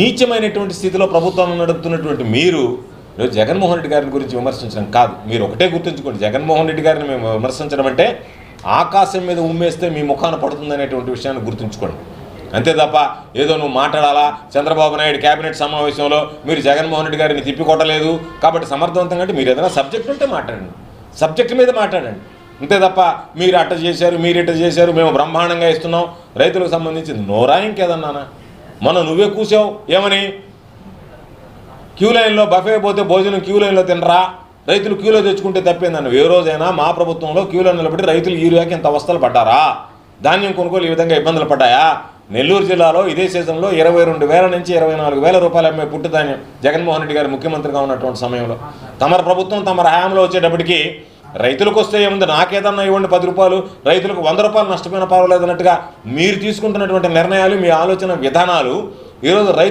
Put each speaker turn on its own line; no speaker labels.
నీచమైనటువంటి స్థితిలో ప్రభుత్వాన్ని నడుపుతున్నటువంటి మీరు ఈరోజు జగన్మోహన్ రెడ్డి గారిని గురించి విమర్శించడం కాదు. మీరు ఒకటే గుర్తుంచుకోండి జగన్మోహన్ రెడ్డి గారిని మేము విమర్శించడం అంటే ఆకాశం మీద ఉమ్మేస్తే మీ ముఖాన పడుతుందనేటువంటి విషయాన్ని గుర్తుంచుకోండి. అంతే తప్ప ఏదో నువ్వు మాట్లాడాలా? చంద్రబాబు నాయుడు కేబినెట్ సమావేశంలో మీరు జగన్మోహన్ రెడ్డి గారిని తిప్పికొట్టలేదు. కాబట్టి సమర్థవంతంగా అంటే మీరు ఏదైనా సబ్జెక్ట్ ఉంటే మాట్లాడండి. సబ్జెక్ట్ మీద మాట్లాడండి. అంతే తప్ప మీరు అట్ట చేశారు మీరు ఇట్ట చేశారు మేము బ్రహ్మాండంగా ఇస్తున్నాం. రైతులకు సంబంధించి నోరా ఇంకేదన్నానా? మొన్న నువ్వే కూసావు ఏమని? క్యూ లైన్లో బఫే పోతే భోజనం క్యూ లైన్లో తినరా? రైతులు క్యూలో తెచ్చుకుంటే తప్పిందన్న ఏ రోజైనా మా ప్రభుత్వంలో క్యూలో నిలబడి రైతులు యూరియాకి ఇంత అవస్థలు పడ్డారా? ధాన్యం కొనుగోలు ఈ విధంగా ఇబ్బందులు పడ్డాయా? నెల్లూరు జిల్లాలో ఇదే సీజన్లో ఇరవై రెండు వేల నుంచి ఇరవై నాలుగు వేల రూపాయలు అమ్మే పుట్టు ధాన్యం జగన్మోహన్ రెడ్డి గారు ముఖ్యమంత్రిగా ఉన్నటువంటి సమయంలో. తమ ప్రభుత్వం తమ హయాంలో వచ్చేటప్పటికి రైతులకు వస్తే ఏముంది? నాకేదన్నా ఇవ్వండి పది రూపాయలు రైతులకు వంద రూపాయలు నష్టమైన పర్వాలేదు అన్నట్టుగా మీరు తీసుకుంటున్నటువంటి నిర్ణయాలు మీ ఆలోచన విధానాలు ఈరోజు రైతు